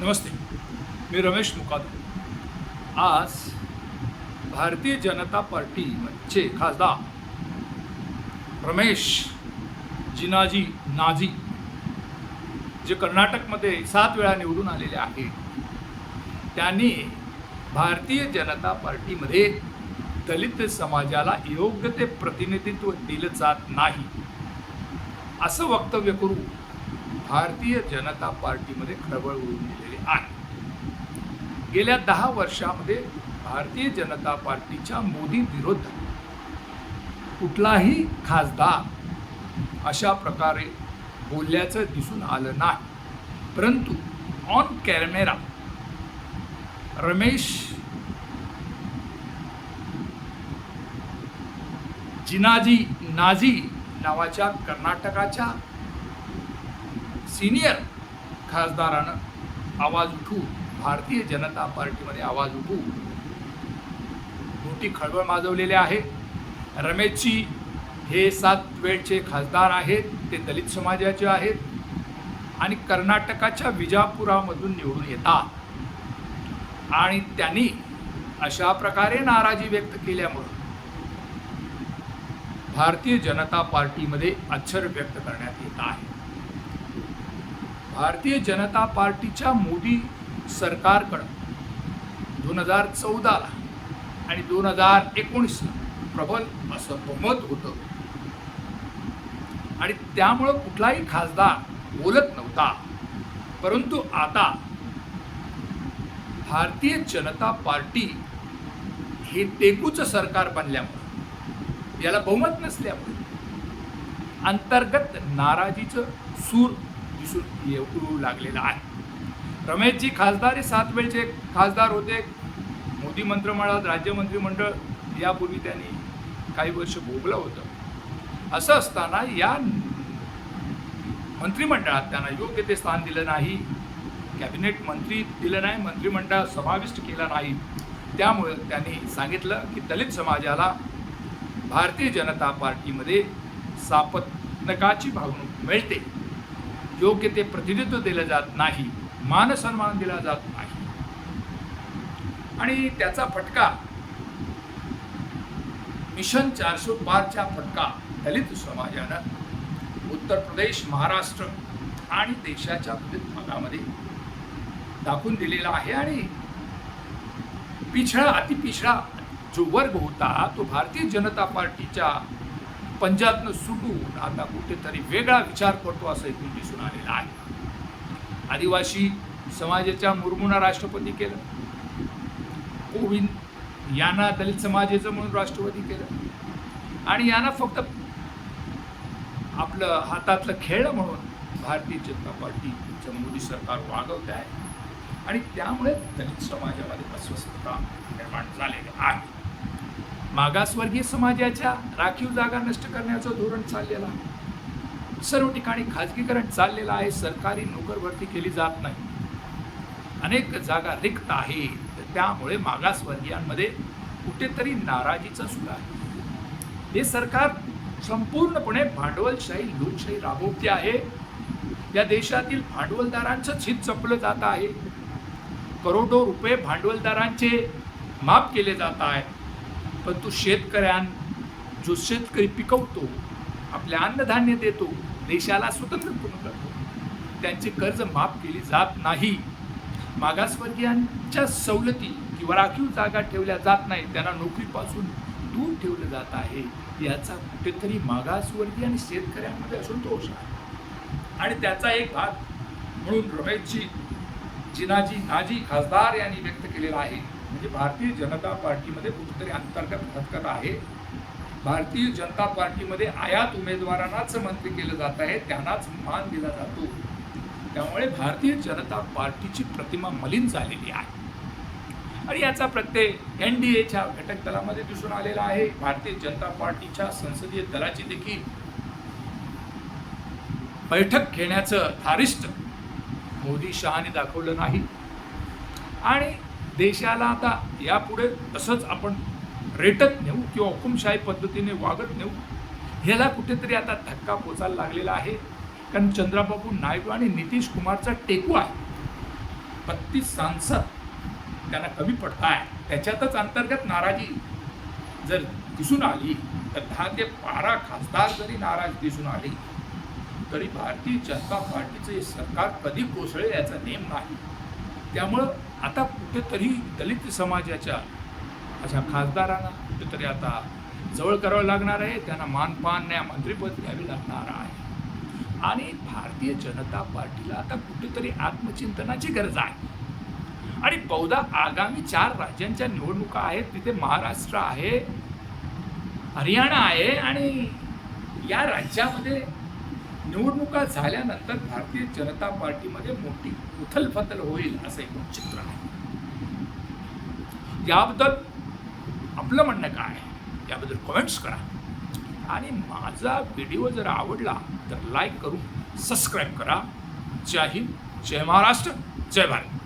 नमस्ते मी रमेश मुकादम. आज भारतीय जनता पार्टीचे खासदार रमेश जिनाजी नाजी जे कर्नाटकमध्ये सात वेळा निवडून आलेले आहेत त्यांनी भारतीय जनता पार्टीमध्ये दलित समाजाला योग्य ते प्रतिनिधित्व दिलं जात नाही असं वक्तव्य करू भारतीय जनता पार्टीमध्ये खळबळ उडून दिलेली आहे. गेल्या दहा वर्षामध्ये भारतीय जनता पार्टीच्या मोदी विरुद्ध कुठलाही खासदार अशा प्रकारे बोलल्याचं दिसून आलं नाही. परंतु ऑन कॅमेरा रमेश जिनाजी नाजी नावाच्या कर्नाटकाच्या सिनियर खासदारानं आवाज उठवून भारतीय जनता पार्टीमध्ये आवाज उठवून मोठी खळबळ माजवलेली आहे. रमेशजी हे सात वेळचे खासदार आहेत ते दलित समाजाचे आहेत आणि कर्नाटकाच्या विजापुरामधून निवडून येतात. आणि त्यांनी अशा प्रकारे नाराजी व्यक्त केल्यामुळं भारतीय जनता पार्टीमध्ये अक्षर व्यक्त करण्यात येत आहे. भारतीय जनता पार्टीच्या मोदी सरकारकडं दोन हजार चौदाला आणि दोन हजार एकोणीसला प्रबल असं बहुमत होतं. आणि त्यामुळं कुठलाही खासदार बोलत नव्हता. परंतु आता भारतीय जनता पार्टी हे टेकूचं सरकार बनल्यामुळं याला बहुमत नसल्यामुळे अंतर्गत नाराजीचं सूर दिसून येऊ लागलेला आहे. रमेशजी खासदार हे सात वेळचे खासदार होते. मोदी मंत्रिमंडळात राज्य मंत्रिमंडळ यापूर्वी त्यांनी काही वर्ष भोगलं होतं. असं असताना या मंत्रिमंडळात त्यांना योग्य ते स्थान दिलं नाही. कॅबिनेट मंत्री दिलं नाही मंत्रिमंडळ समाविष्ट केला नाही. त्यामुळे त्यांनी सांगितलं की दलित समाजाला भारतीय जनता पार्टीमध्ये सापत्नकाची भावणूक मिळते. योग्य ते प्रतिनिधित्व दिलं जात नाही मान सन्मान दिला जात नाही. आणि त्याचा फटका मिशन चारशे पारच्या फटका दलित समाजानं उत्तर प्रदेश महाराष्ट्र आणि देशाच्या विविध भागामध्ये दाखवून दिलेला आहे. आणि पिछडा अतिपिछळा जो वर्ग होता तो भारतीय जनता पार्टीच्या पंजाबनं सुटून आता कुठेतरी वेगळा विचार करतो असं इथून दिसून आलेलं आहे. आदिवासी समाजाच्या मुर्मूंना राष्ट्रपती केलं. कोविंद यांना दलित समाजाचं म्हणून राष्ट्रपती केलं. आणि यांना फक्त आपलं हातातलं खेळ म्हणून भारतीय जनता पार्टीचं मोदी सरकार वागवत आहे आणि त्यामुळे दलित समाजामध्ये अस्वस्थता निर्माण झालेली आहे. मागासवर्गीय समाजाच्या राखीव जागा नष्ट करण्याचं धोरण चाललेलं आहे. सर्व ठिकाणी खाजगीकरण चाललेलं आहे. सरकारी नोकर भरती केली जात नाही. अनेक जागा रिक्त आहेत. तर त्यामुळे मागासवर्गीयांमध्ये कुठेतरी नाराजीचा सुद्धा आहे. हे सरकार संपूर्णपणे भांडवलशाही लोकशाही राबवते आहे. या देशातील भांडवलदारांचंच हित जपलं जात आहे. करोडो रुपये भांडवलदारांचे माफ केले जात आहे. परंतु शेतकऱ्यां जो शेतकरी पिकवतो आपले अन्नधान्य देतो देशाला स्वतंत्र पूर्ण करतो. त्यांची कर्ज माफ केली जात नाही. मागासवर्गीयांच्या सवलती किंवा राखीव जागा ठेवल्या जात नाही त्यांना नोकरीपासून दूर ठेवलं जात आहे. याचा कुठेतरी मागासवर्गीय आणि शेतकऱ्यांमध्ये असंतोष आहे. आणि त्याचा एक भाग म्हणून रमेशजी जिनाजी नाजी खासदार यांनी व्यक्त केलेला आहे. म्हणजे भारतीय जनता पार्टीमध्ये कुठेतरी अंतर्गत हरकत आहे. भारतीय जनता पार्टीमध्ये आयात उमेदवारांनाच मंत्री केलं जात आहे त्यांनाच मान दिला जातो. त्यामुळे भारतीय जनता पार्टीची प्रतिमा मलिन झालेली आहे. आणि याचा प्रत्यय एन डी एच्या घटक दलामध्ये दिसून आलेला आहे. भारतीय जनता पार्टीच्या संसदीय दलाची देखील बैठक घेण्याचं धारिष्ट मोदी शहाने दाखवलं नाही. आणि देशाला आता यापुढे तसंच आपण रेटत नेऊ किंवा हुकुमशाही पद्धतीने वागत नेऊ ह्याला कुठेतरी आता धक्का पोचायला लागलेला आहे. कारण चंद्राबाबू नायडू आणि नितीश कुमारचा टेकू आहे. बत्तीस सांसद त्यांना कमी पडत आहे त्याच्यातच अंतर्गत नाराजी. जर दिसून आली तर दहा ते बारा खासदार जरी नाराज दिसून आली तरी भारतीय जनता पार्टीचं हे सरकार कधी कोसळेल याचा नेम नाही. त्यामुळं आता कुठेतरी दलित समाजाच्या अशा खासदारांना कुठेतरी आता जवळ करावं लागणार आहे. त्यांना मानपान न्या मंत्रिपद द्यावे लागणार आहे. आणि भारतीय जनता पार्टीला आता कुठेतरी आत्मचिंतनाची गरज आहे. आणि बहुधा आगामी चार राज्यांच्या निवडणुका आहेत. तिथे महाराष्ट्र आहे हरियाणा आहे आणि या राज्यामध्ये निवडणुका झाल्यानंतर भारतीय जनता पार्टीमध्ये मोठी उथलफथल होईल असं एकूण चित्र आहे. याबद्दल आपलं म्हणणं काय आहे? याबद्दल कमेंट्स करा. आणि माझा व्हिडिओ जर आवडला तर लाईक करून सबस्क्राईब करा. जय हिंद जय महाराष्ट्र जय भारत.